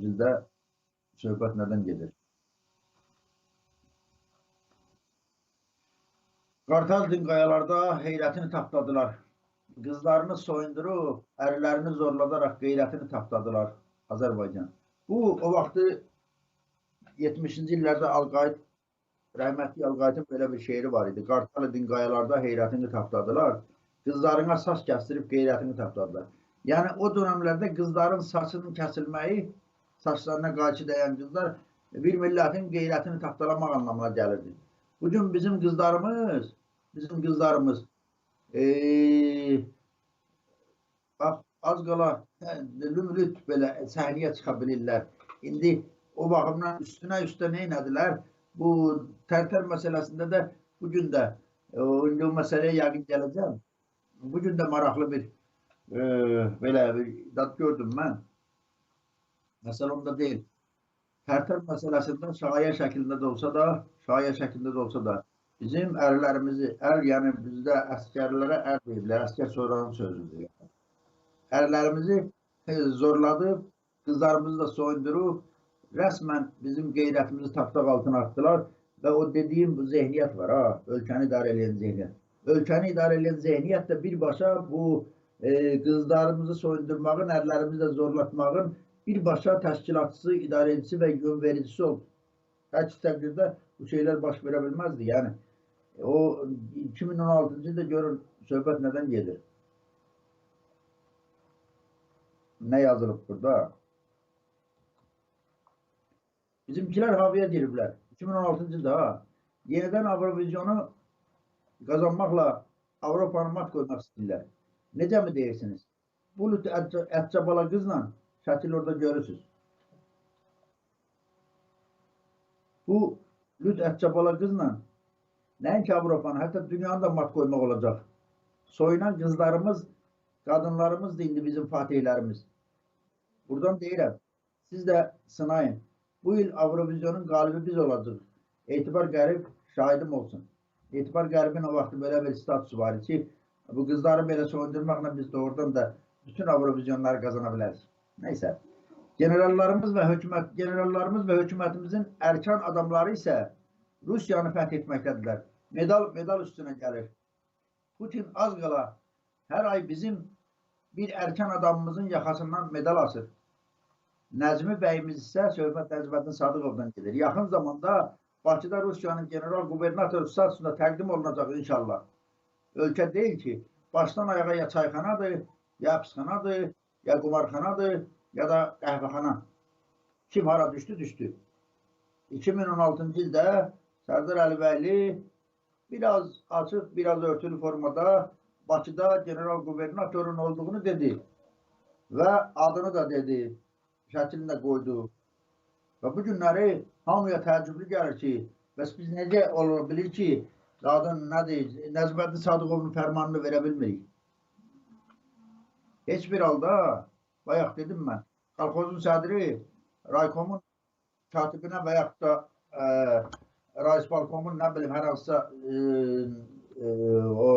sizdə söhbət nədən gedir? Qartal dinqayalarda heyrətini tapdadılar. Qızlarını soyundurub, ərlərini zorladaraq qeyrətini tapdadılar Azərbaycan. Bu, o vaxtı 70-ci illərdə Alqayıt, rəhmətli Alqayıtın belə bir şeiri var idi. Qartal dinqayalarda heyrətini tapdadılar. Qızlarına saç kəstirib qeyrətini tapdadılar. Yəni, o dönəmlərdə qızların saçının kəsilməyi, saçlarına qayçı dəyən qızlar bir millətin qeyrətini tapdalamaq anlamına gəlirdi. Bugün bizim qızlarımız bizim qızlarımız e, bax az qala hə, lümlüt belə səhnəyə çıxa bilirlər. İndi o baxımdan üstünə üstə nə etdilər? Bu tərtər məsələsində də bu gün də e, indi o məsələyə yəqin gələcəm. Bu gün də maraqlı bir e, belə bir dad gördüm mən. Məsələ onda deyil. Tərtər məsələsində şayə şəklində də olsa da, şayə şəklində də olsa da bizim ərlərimizi, ər yəni bizdə əskərlərə ər deyirlər, əskər sonranın sözüdür. Yəni. Ərlərimizi zorladıb, qızlarımızı da soyundurub, rəsmən bizim qeyrətimizi tapdaq altına atdılar və o dediyim bu zehniyyət var, ha, ölkəni idarə edən zehniyyət. Ölkəni idarə edən zehniyyət də birbaşa bu e, qızlarımızı soyundurmağın, ərlərimizi də zorlatmağın birbaşa təşkilatçısı, idarəçisi və yönvericisi oldu. Əks təqdirdə bu şeylər baş verə bilməzdi. Yəni, O 2016-cı ildə görün söhbət nədən gedir? Nə yazılıb burada? Bizimkilər havaya giriblər. 2016-cı ildə ha. Yenidən Avrovizyonu qazanmaqla Avropanı mat qoymaq istəyirlər. Necə mi deyirsiniz? Bu ətçabala qızla şəkil orada görürsünüz. Bu lüt ətçabala qızla Nəinki Avropanı, hətta dünyanı da mat qoymaq olacaq. Soyunan qızlarımız, qadınlarımızdır indi bizim fatihlərimiz. Buradan deyirəm, siz də sınayın. Bu il Avrovizyonun qalibi biz olacaq. Etibar qərib şahidim olsun. Etibar qəribin o vaxtı belə bir statusu var ki, bu qızları belə soyundurmaqla biz doğrudan da bütün Avrovizyonları qazana bilərik. Nəysə. Generallarımız və hökumət, generallarımız və hökumətimizin ərkan adamları isə Rusiyanı fəth etməkdədirlər. Medal medal üstünə gəlir. Putin az qala hər ay bizim bir erkən adamımızın yaxasından medal asır. Nəzmi bəyimiz isə söhbət Nəzməddin Sadıqovdan gedir. Yaxın zamanda Bakıda Rusiyanın general qubernator statusunda təqdim olunacaq inşallah. Ölkə deyil ki, başdan ayağa ya çayxanadır, ya psixanadır, ya qumarxanadır, ya da qəhvəxana. Kim hara düşdü, düşdü. 2016-cı ildə Sərdar Əlibəyli biraz açıq, biraz örtülü formada Bakıda general gubernatorun olduğunu dedi və adını da dedi, şəklini də qoydu. Və bu günləri hamıya təəccüblü gəlir ki, bəs biz necə ola bilir ki, qadın nədir, Nəzbəddin Sadıqovun fərmanını verə bilmirik. Heç bir halda, bayaq dedim mən, Qalxozun sədri Raykomun katibinə və yaxud da ə, Rayisbalkomun nə bilim hər hansısa e, e, o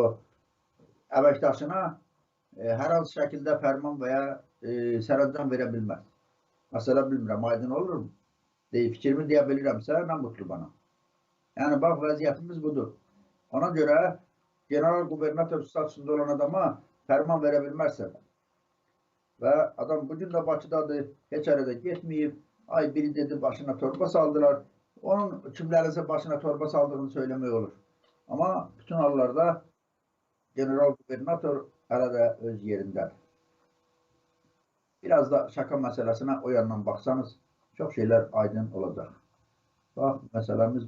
əməkdaşına e, hər hansı şəkildə fərman və ya e, sərəncam verə bilməz. Məsələ bilmirəm, aydın olur mu? Deyib, fikrimi deyə bilirəmsə, nə mutlu bana. Yəni, bax, vəziyyətimiz budur. Ona görə general qubernator statusunda olan adama fərman verə bilməzsən. Və adam bugün də Bakıdadır, heç ərədə getməyib, ay biri dedi başına torba saldılar, onun kimlərinsə başına torba saldığını söyləmək olur. Amma bütün hallarda general gubernator hələ də öz yerindədir. Biraz da şaka məsələsinə o yandan baxsanız, çox şeylər aydın olacaq. Bax, məsələmiz